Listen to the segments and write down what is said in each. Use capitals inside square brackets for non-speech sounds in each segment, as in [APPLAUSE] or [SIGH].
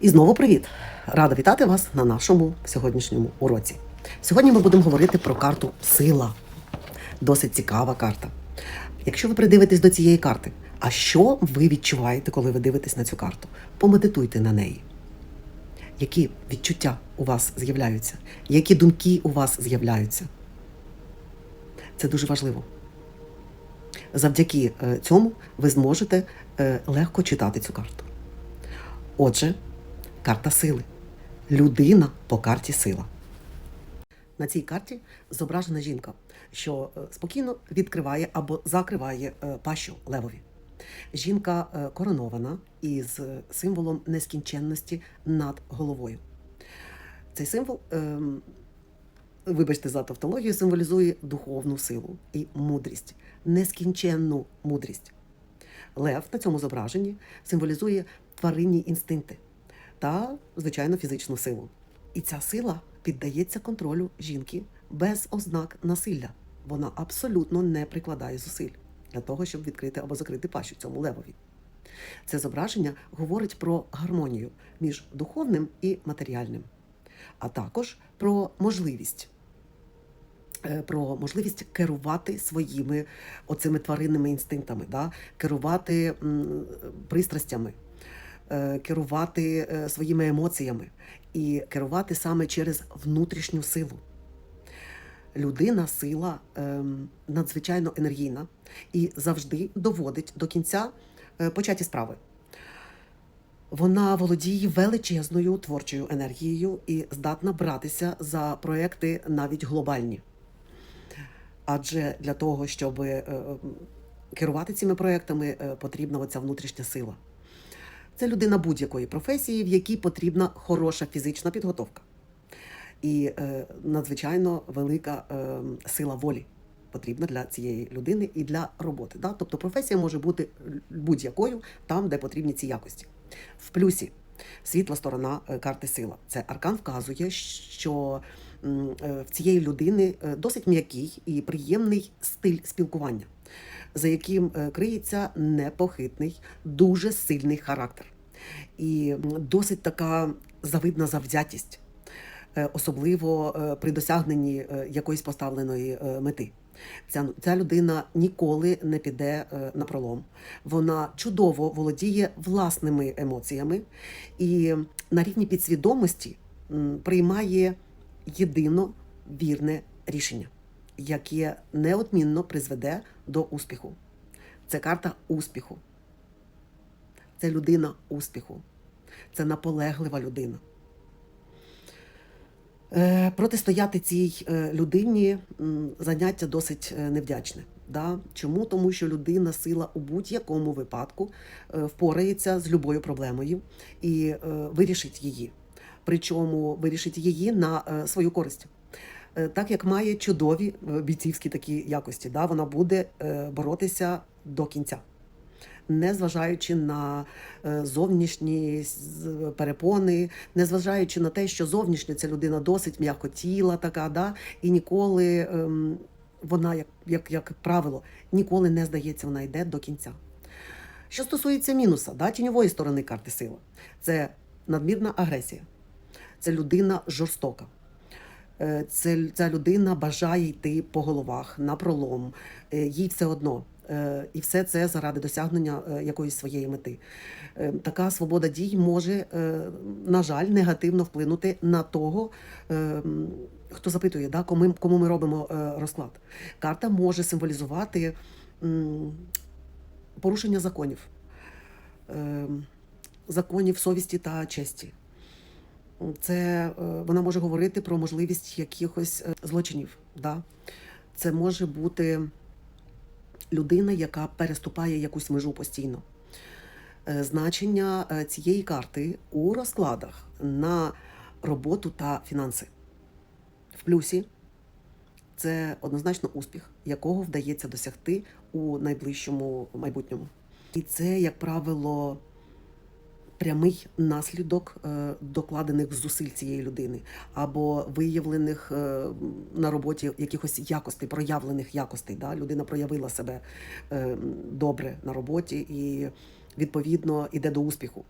І знову привіт! Рада вітати вас на нашому сьогоднішньому уроці. Сьогодні ми будемо говорити про карту Сила. Досить цікава карта. Якщо ви придивитесь до цієї карти, а що ви відчуваєте, коли ви дивитесь на цю карту? Помедитуйте на неї. Які відчуття у вас з'являються? Які думки у вас з'являються? Це дуже важливо. Завдяки е, цьому ви зможете е, легко читати цю карту. Отже, карта сили. Людина по карті сила. На цій карті зображена жінка, що е, спокійно відкриває або закриває е, пащу левові. Жінка е, коронована із символом нескінченності над головою. Цей символ, ем, вибачте за тавтологію, символізує духовну силу і мудрість, нескінченну мудрість. Лев на цьому зображенні символізує тваринні інстинкти та, звичайно, фізичну силу. І ця сила піддається контролю жінки без ознак насилля. Вона абсолютно не прикладає зусиль для того, щоб відкрити або закрити пащу цьому левові. Це зображення говорить про гармонію між духовним і матеріальним, а також про можливість. е, Про можливість керувати своїми оцими тваринними інстинктами, да? керувати м, пристрастями, керувати е, своїми емоціями і керувати саме через внутрішню силу. Людина сила ем, надзвичайно енергійна і завжди доводить до кінця е, початі справи. Вона володіє величезною творчою енергією і здатна братися за проекти навіть глобальні. Адже для того, щоб е, е, керувати цими проектами, е, потрібна оця внутрішня сила. Це людина будь-якої професії, в якій потрібна хороша фізична підготовка і е, надзвичайно велика е, сила волі потрібна для цієї людини і для роботи. Да? Тобто професія може бути будь-якою там, де потрібні ці якості. В плюсі світла сторона е, карти сила. Це аркан вказує, що е, в цієї людини е, досить м'який і приємний стиль спілкування, за яким е, криється непохитний, дуже сильний характер. І досить така завидна завзятість е, особливо е, при досягненні якоїсь поставленої мети. Ця, ця людина ніколи не піде на пролом. Вона чудово володіє власними емоціями і на рівні підсвідомості приймає єдино вірне рішення, яке неодмінно призведе до успіху. Це карта успіху. Це людина успіху. Це наполеглива людина. Е, Протистояти цій е, людині заняття досить е, невдячне. Да? Чому? Тому що людина сила у будь-якому випадку впорається з любою проблемою і вирішить її. Причому вирішить її на свою користь. Е, Так як має чудові е, бійцівські такі якості, да? вона буде е, боротися до кінця незважаючи на зовнішні перепони, незважаючи на те, що зовнішньо ця людина досить м'якотіла, така, да, і ніколи ем, вона, як, як, як правило, ніколи не здається, вона йде до кінця. Що стосується мінуса, да, тіньової сторони карти сила, це надмірна агресія, це людина жорстока. Е, ця людина бажає йти по головах на пролом, Е, їй все одно. Е, І все це заради досягнення якоїсь своєї мети. Така свобода дій може, на жаль, негативно вплинути на того, хто запитує, да, кому, ми робимо розклад. Карта може символізувати порушення законів, законів совісті та честі. Це е, вона може говорити про можливість якихось е, злочинів. Да? Це може бути людина, яка переступає якусь межу постійно. Е, Значення цієї карти у розкладах на роботу та фінанси. В плюсі це однозначно успіх, якого вдається досягти у найближчому майбутньому. І це, як правило, прямий наслідок е, докладених зусиль цієї людини або виявлених е, на роботі якихось якостей, проявлених якостей. Да? Людина проявила себе е, добре на роботі і відповідно йде до успіху.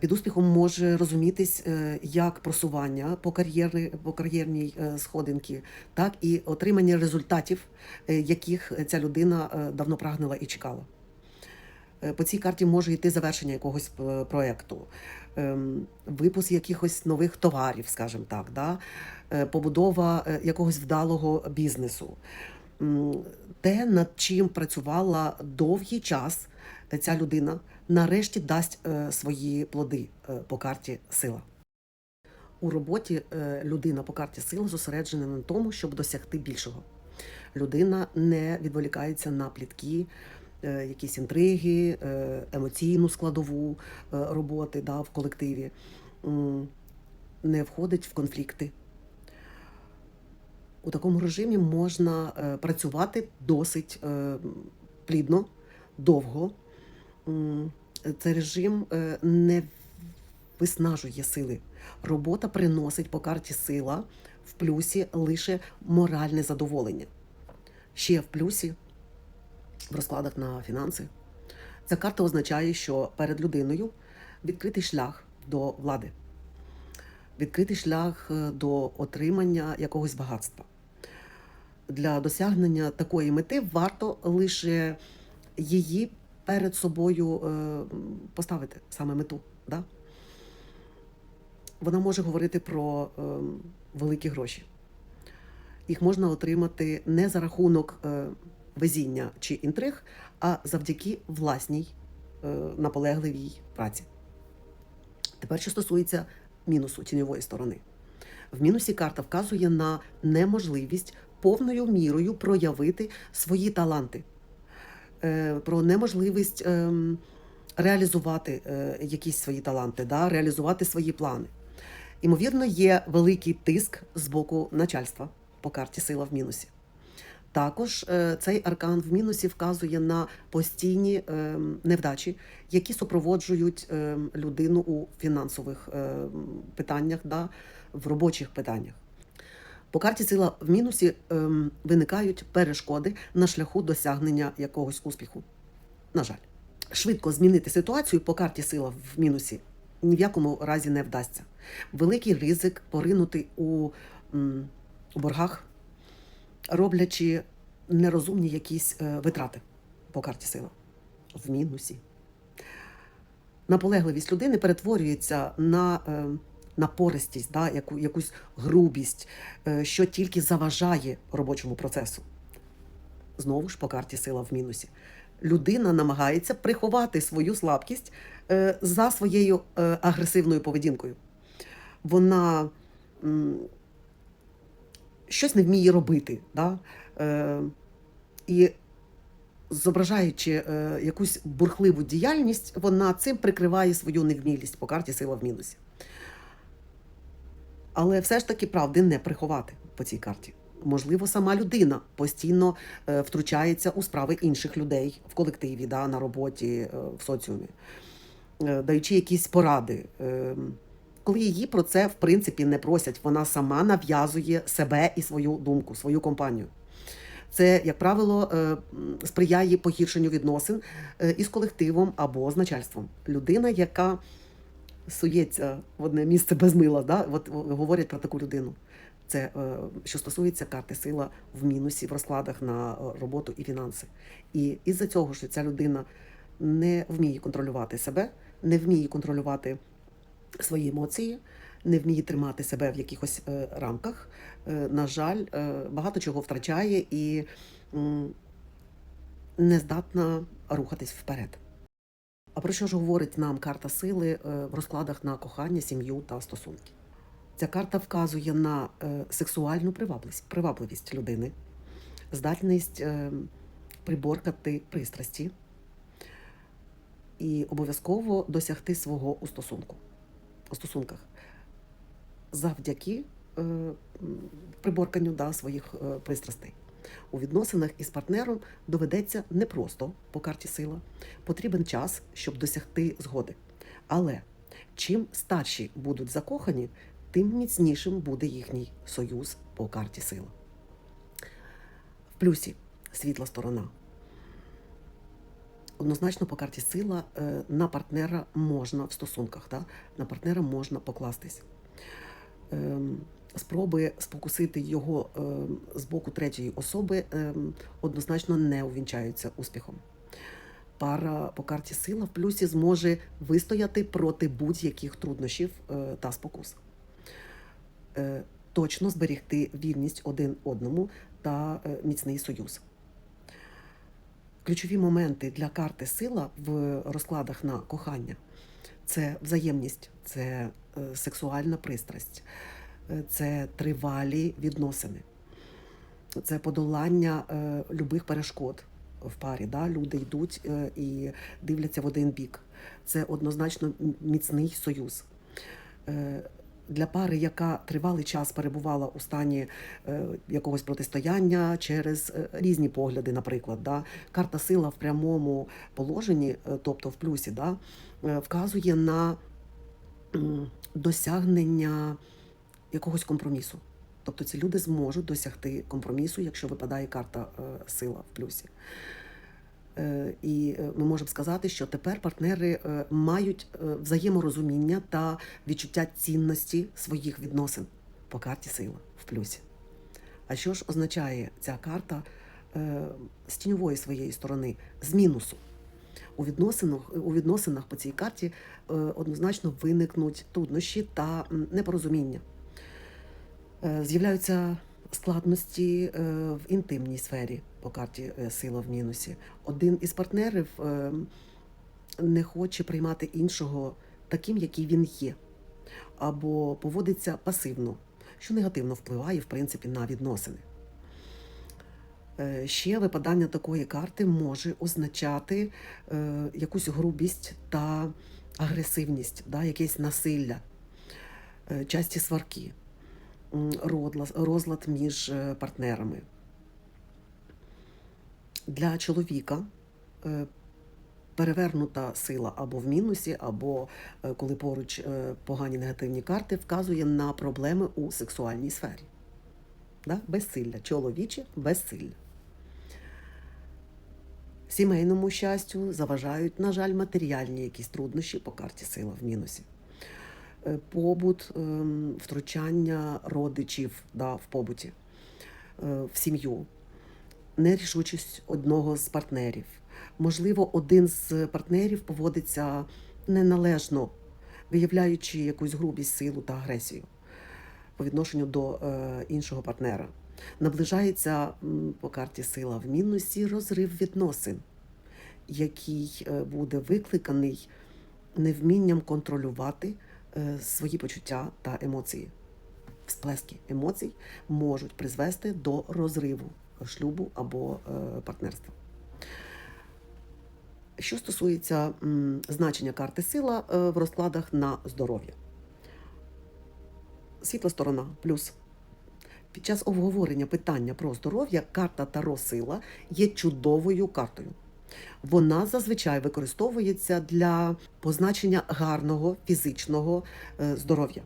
Під успіхом може розумітись як просування по, кар'єри, по кар'єрній сходинці, так і отримання результатів, яких ця людина давно прагнула і чекала. Е, По цій карті може йти завершення якогось е, проєкту, ем, випуск якихось нових товарів, скажімо так, да? е, побудова якогось вдалого бізнесу. Те, над чим працювала довгий час ця людина, нарешті дасть свої плоди по карті сила. У роботі людина по карті сила зосереджена на тому, щоб досягти більшого. Людина не відволікається на плітки, якісь інтриги, е, емоційну складову е, роботи да, в колективі, не входить в конфлікти. У такому режимі можна е, працювати досить е, плідно, довго. Цей режим е, не виснажує сили. Робота приносить по карті сила в плюсі лише моральне задоволення. Ще в плюсі в розкладах на фінанси. Ця карта означає, що перед людиною відкритий шлях до влади, відкритий шлях е, до отримання якогось багатства. Для досягнення такої мети варто лише її перед собою е, поставити саме мету. Да? Вона може говорити про е, великі гроші. Їх можна отримати не за рахунок везіння чи інтриг, а завдяки власній е, наполегливій праці. Тепер, що стосується мінусу тіньової сторони. В мінусі карта вказує на неможливість повною мірою проявити свої таланти, е, про неможливість ем, реалізувати е, якісь свої таланти, да, реалізувати свої плани. Ймовірно, є великий тиск з боку начальства по карті сила в мінусі. Також е, цей аркан в мінусі вказує на постійні е, невдачі, які супроводжують е, людину у фінансових е, питаннях, да, в робочих питаннях. По карті сила в мінусі е, виникають перешкоди на шляху досягнення якогось успіху. На жаль, швидко змінити ситуацію по карті сила в мінусі ні в якому разі не вдасться. Великий ризик поринути у боргах, роблячи нерозумні якісь е, витрати по карті сила в мінусі. Наполегливість людини перетворюється на е, напористість, да, яку, якусь грубість, е, що тільки заважає робочому процесу. Знову ж по карті сила в мінусі. Людина намагається приховати свою слабкість за своєю агресивною поведінкою. Вона щось не вміє робити. Да? Е, і зображаючи е, якусь бурхливу діяльність, вона цим прикриває свою невмілість по карті сила в мінусі. Але все ж таки правди не приховати по цій карті. Можливо, сама людина постійно е, втручається у справи інших людей в колективі, да, на роботі, е, в соціумі, е, даючи якісь поради. Е, коли її про це в принципі не просять, вона сама нав'язує себе і свою думку, свою компанію. Це, як правило, е, сприяє погіршенню відносин е, із колективом або з начальством. Людина, яка сується в одне місце без мила, да? От говорять про таку людину. Це е, що стосується карти сила в мінусі в розкладах на роботу і фінанси. І із-за цього, що ця людина не вміє контролювати себе, не вміє контролювати свої емоції, не вміє тримати себе в якихось е, рамках. Е, на жаль, е, багато чого втрачає і не здатна рухатись вперед. А про що ж говорить нам карта сили в розкладах на кохання, сім'ю та стосунки? Ця карта вказує на сексуальну привабливість, привабливість людини, здатність приборкати пристрасті і обов'язково досягти свого у стосунку стосунках завдяки е, приборканню да, своїх е, пристрастей. У відносинах із партнером доведеться непросто по карті сила. Потрібен час, щоб досягти згоди. Але чим старші будуть закохані, тим міцнішим буде їхній союз по карті сила. В плюсі світла сторона. Однозначно по карті сила е, на партнера можна в стосунках, да? на партнера можна покластись. Ем, Спроби спокусити його ем, з боку третьої особи ем, однозначно не увінчаються успіхом. Пара по карті сила в плюсі зможе вистояти проти будь-яких труднощів е, та спокус. Е, Точно зберігти вірність один одному та міцний союз. Ключові моменти для карти сила в розкладах на кохання це взаємність, це е, сексуальна пристрасть, е, це тривалі відносини, це подолання е, любих перешкод в парі. Да? Люди йдуть і дивляться в один бік. Це однозначно міцний союз. Для пари, яка тривалий час перебувала у стані е, якогось протистояння через е, різні погляди, наприклад, да? карта сила в прямому положенні, е, тобто в плюсі, да? вказує на досягнення якогось компромісу. Тобто ці люди зможуть досягти компромісу, якщо випадає карта сила в плюсі. Е, І е, ми можемо сказати, що тепер партнери е, мають взаєморозуміння та відчуття цінності своїх відносин по карті сила в плюсі. А що ж означає ця карта з тіньової своєї сторони, з мінусу? У відносинах, у відносинах по цій карті однозначно виникнуть труднощі та непорозуміння. З'являються складності в інтимній сфері по карті е, сила в мінусі. Один із партнерів е, не хоче приймати іншого таким, який він є, або поводиться пасивно, що негативно впливає, в принципі, на відносини. Е, Ще випадання такої карти може означати якусь грубість та агресивність, да, якесь насилля, часті сварки, розлад, між партнерами. Для чоловіка е, перевернута сила або в мінусі, або е, коли поруч е, погані негативні карти, вказує на проблеми у сексуальній сфері. Да? Безсилля, чоловіче безсилля. Сімейному щастю заважають, на жаль, матеріальні якісь труднощі по карті сила в мінусі. Побут, ем, втручання родичів да, в побуті, в сім'ю, нерішучість одного з партнерів. Можливо, один з партнерів поводиться неналежно, виявляючи якусь грубість, силу та агресію по відношенню до е, іншого партнера. Наближається по карті сила в мінусі розрив відносин, який е, буде викликаний невмінням контролювати е, свої почуття та емоції. Всплески емоцій можуть призвести до розриву шлюбу або е, партнерства. Що стосується значення карти сила е, в розкладах на здоров'я. Світла сторона плюс. Під час обговорення питання про здоров'я карта Таро Сила є чудовою картою. Вона зазвичай використовується для позначення гарного фізичного е, здоров'я,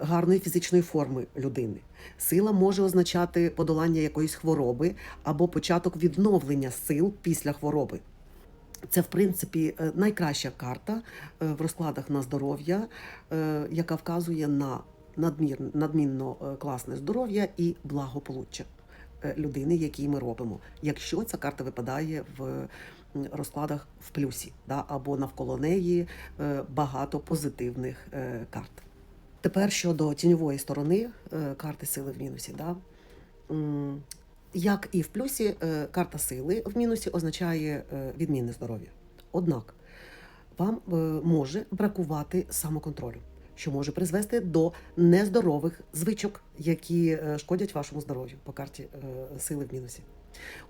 гарної фізичної форми людини. Сила може означати подолання якоїсь хвороби або початок відновлення сил після хвороби. Це, в принципі, е, найкраща карта е, в розкладах на здоров'я, е, яка вказує на надмір, надмінно класне здоров'я і благополуччя людини, які ми робимо. Якщо ця карта випадає в розкладах в плюсі, да, або навколо неї багато позитивних карт. Тепер щодо тіньової сторони е, карти сили в мінусі. Да? Як і в плюсі, е, карта сили в мінусі означає е, відмінне здоров'я. Однак вам може бракувати самоконтролю, що може призвести до нездорових звичок, які шкодять вашому здоров'ю по карті сили в мінусі.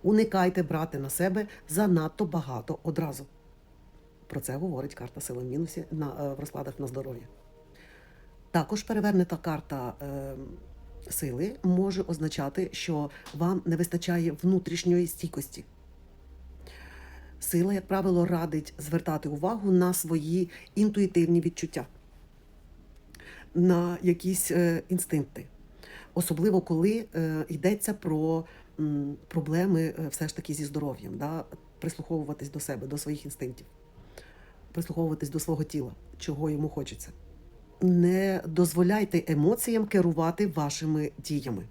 Уникайте брати на себе занадто багато одразу. Про це говорить карта сили в мінусі на, в розкладах на здоров'я. Також перевернута карта е, сили може означати, що вам не вистачає внутрішньої стійкості. Сила, як правило, радить звертати увагу на свої інтуїтивні відчуття, на якісь е, інстинкти. Особливо коли е, йдеться про проблеми все ж таки зі здоров'ям. Да? прислуховуватись до себе, до своїх інстинктів, прислуховуватись до свого тіла, чого йому хочеться. Не дозволяйте емоціям керувати вашими діями.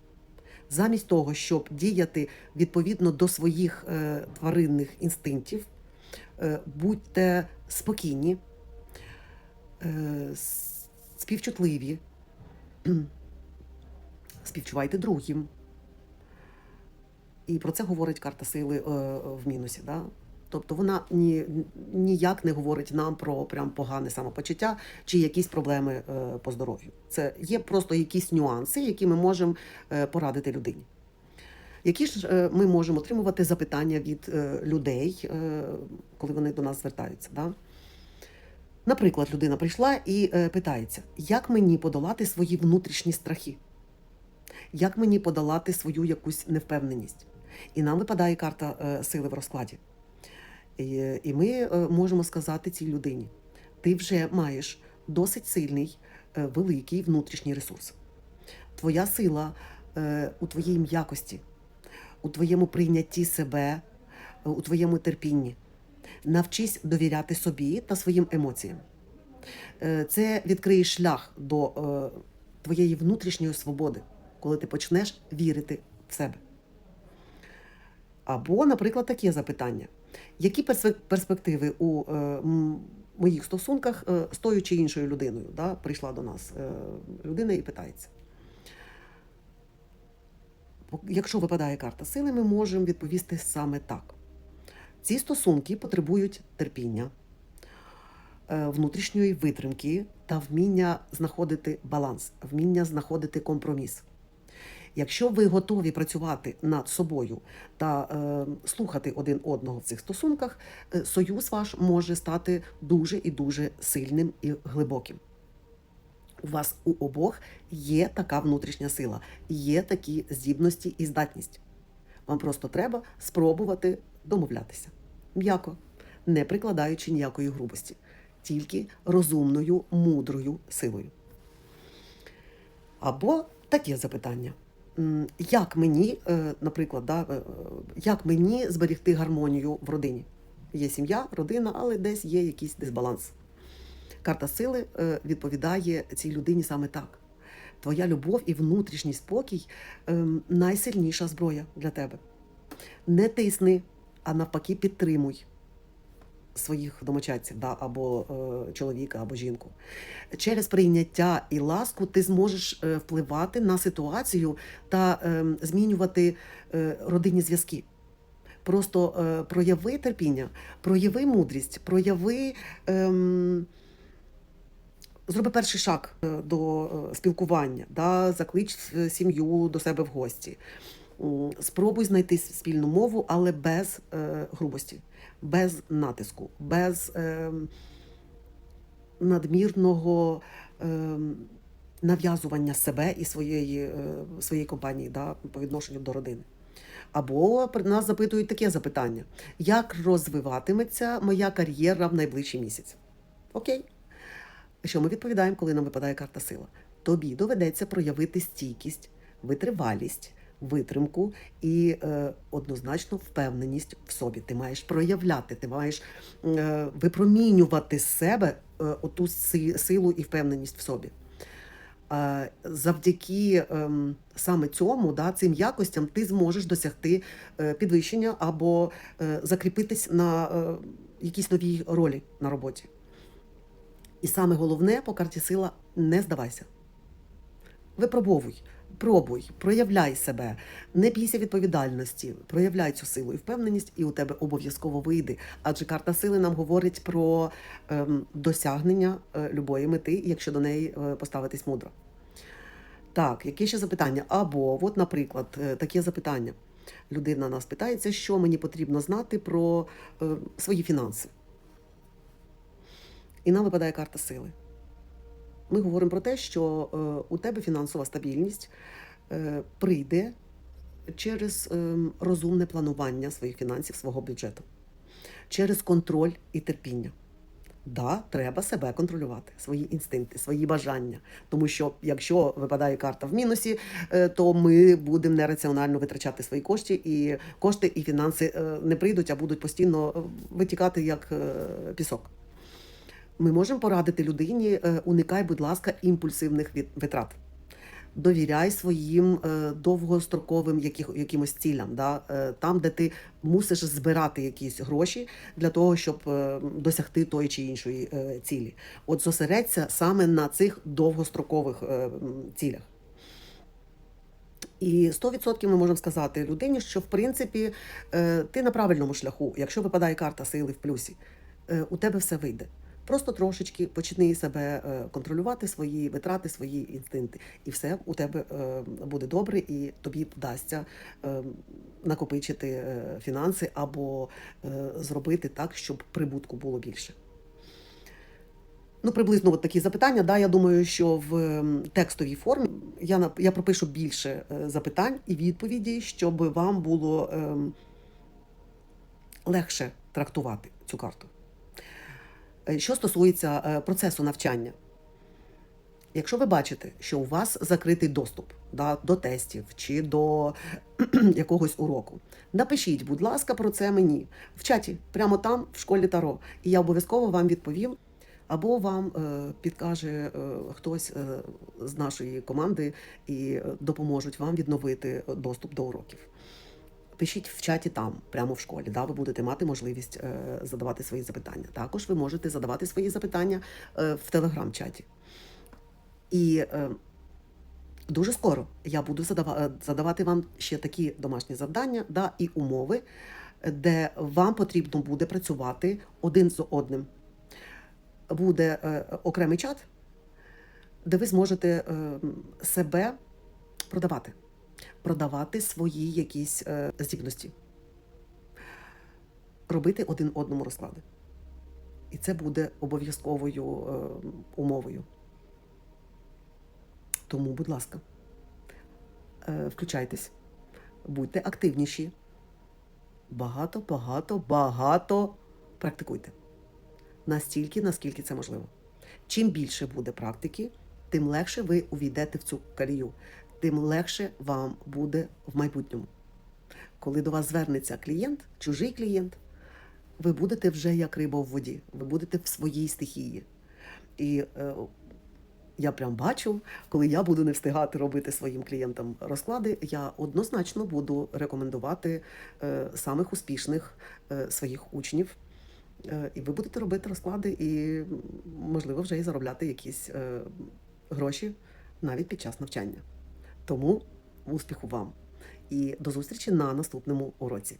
Замість того, щоб діяти відповідно до своїх е, тваринних інстинктів, е, будьте спокійні, е, співчутливі, [CLEARS THROAT] співчувайте другим. І про це говорить карта сили е, в мінусі. Да? Тобто вона ні, ніяк не говорить нам про прям погане самопочуття чи якісь проблеми е, по здоров'ю. Це є просто якісь нюанси, які ми можемо е, порадити людині. Які ж е, ми можемо отримувати запитання від е, людей, е, коли вони до нас звертаються? Да? Наприклад, людина прийшла і е, питається, як мені подолати свої внутрішні страхи? Як мені подолати свою якусь невпевненість? І нам випадає карта е, сили в розкладі. І, ми е, можемо сказати цій людині: ти вже маєш досить сильний, е, великий внутрішній ресурс. Твоя сила е, у твоїй м'якості, у твоєму прийнятті себе, у твоєму терпінні. Навчись довіряти собі та своїм емоціям. Це відкриє шлях до твоєї внутрішньої свободи, коли ти почнеш вірити в себе. Або, наприклад, таке запитання: які перспективи у е, моїх стосунках е, з тою чи іншою людиною? Да? Прийшла до нас е, людина і питається. Якщо випадає карта сили, ми можемо відповісти саме так. Ці стосунки потребують терпіння, внутрішньої витримки та вміння знаходити баланс, вміння знаходити компроміс. Якщо ви готові працювати над собою та е, слухати один одного в цих стосунках, е, союз ваш може стати дуже і дуже сильним і глибоким. У вас у обох є така внутрішня сила, є такі здібності і здатність. Вам просто треба спробувати домовлятися м'яко, не прикладаючи ніякої грубості, тільки розумною, мудрою силою. Або таке запитання. Як мені, е, наприклад, да, е, як мені зберегти гармонію в родині? Є сім'я, родина, але десь є якийсь дисбаланс. Карта сили е, відповідає цій людині саме так. Твоя любов і внутрішній спокій найсильніша зброя для тебе. Не тисни, а навпаки, підтримуй своїх домочадців, да, або е, чоловіка, або жінку. Через прийняття і ласку ти зможеш е, впливати на ситуацію та е, змінювати е, родинні зв'язки. Просто е, прояви терпіння, прояви мудрість, прояви. ем, Зроби перший шаг е, до е, спілкування, да, заклич е, сім'ю до себе в гості. Спробуй знайти спільну мову, але без е, грубості, без натиску, без е, надмірного е, нав'язування себе і своєї, е, своєї компанії да, по відношенню до родини. Або нас запитують таке запитання: як розвиватиметься моя кар'єра в найближчий місяць? Окей. Що ми відповідаємо, коли нам випадає карта сила? Тобі доведеться проявити стійкість, витривалість, витримку і е, однозначно впевненість в собі. Ти маєш проявляти, ти маєш е, випромінювати з себе е, оту силу і впевненість в собі. Е, Завдяки ем, саме цьому, да, цим якостям, ти зможеш досягти е, підвищення або е, закріпитись на е, якійсь новій ролі на роботі. І саме головне по карті сила не здавайся. Випробовуй, пробуй, проявляй себе, не бійся відповідальності, проявляй цю силу і впевненість, і у тебе обов'язково вийде. Адже карта сили нам говорить про ем, досягнення е, любої мети, якщо до неї е, поставитись мудро. Так, яке ще запитання? Або, от, наприклад, е, таке запитання. Людина нас питається, що мені потрібно знати про е, свої фінанси. І нам випадає карта сили. Ми говоримо про те, що е, у тебе фінансова стабільність е, прийде через е, розумне планування своїх фінансів, свого бюджету, через контроль і терпіння. Да, треба себе контролювати, свої інстинкти, свої бажання. Тому що якщо випадає карта в мінусі, то ми будемо нераціонально витрачати свої кошти, і кошти і фінанси не прийдуть, а будуть постійно витікати як пісок. Ми можемо порадити людині, е, уникай, будь ласка, імпульсивних витрат. Довіряй своїм е, довгостроковим якимось цілям, да? е, там, де ти мусиш збирати якісь гроші для того, щоб досягти тої чи іншої цілі. От зосередься саме на цих довгострокових цілях. І 100% ми можемо сказати людині, що в принципі ти на правильному шляху. Якщо випадає карта сили в плюсі, у тебе все вийде. Просто трошечки почни себе е, контролювати, свої витрати, свої інстинкти, і все у тебе е, буде добре, і тобі вдасться е, накопичити фінанси або зробити так, щоб прибутку було більше. Ну, приблизно от такі запитання. Да, я думаю, що в текстовій формі я, я пропишу більше запитань і відповідей, щоб вам було ем, легше трактувати цю карту. Е, Що стосується е, процесу навчання, якщо ви бачите, що у вас закритий доступ да, до тестів чи до [CLEARS THROAT] якогось уроку, напишіть, будь ласка, про це мені в чаті, прямо там, в школі Таро. І я обов'язково вам відповім. Або вам е, підкаже хтось з нашої команди і допоможуть вам відновити доступ до уроків. Пишіть в чаті там, прямо в школі. Да, ви будете мати можливість е, задавати свої запитання. Також ви можете задавати свої запитання е, в телеграм-чаті. І е, дуже скоро я буду задава- е, задавати вам ще такі домашні завдання да, і умови, де вам потрібно буде працювати один з одним. Буде е, окремий чат, де ви зможете е, себе продавати, продавати свої якісь е, здібності, робити один одному розклади. І це буде обов'язковою е, умовою. Тому, будь ласка, е, включайтесь, будьте активніші. Багато, багато, багато практикуйте. Настільки, наскільки це можливо. Чим більше буде практики, тим легше ви увійдете в цю колію, тим легше вам буде в майбутньому. Коли до вас звернеться клієнт, чужий клієнт, ви будете вже як риба в воді, ви будете в своїй стихії. І е, я прям бачу, коли я буду не встигати робити своїм клієнтам розклади, я однозначно буду рекомендувати е, самих успішних е, своїх учнів. Е, І ви будете робити розклади і, можливо, вже і заробляти якісь е, гроші навіть під час навчання. Тому успіху вам і до зустрічі на наступному уроці.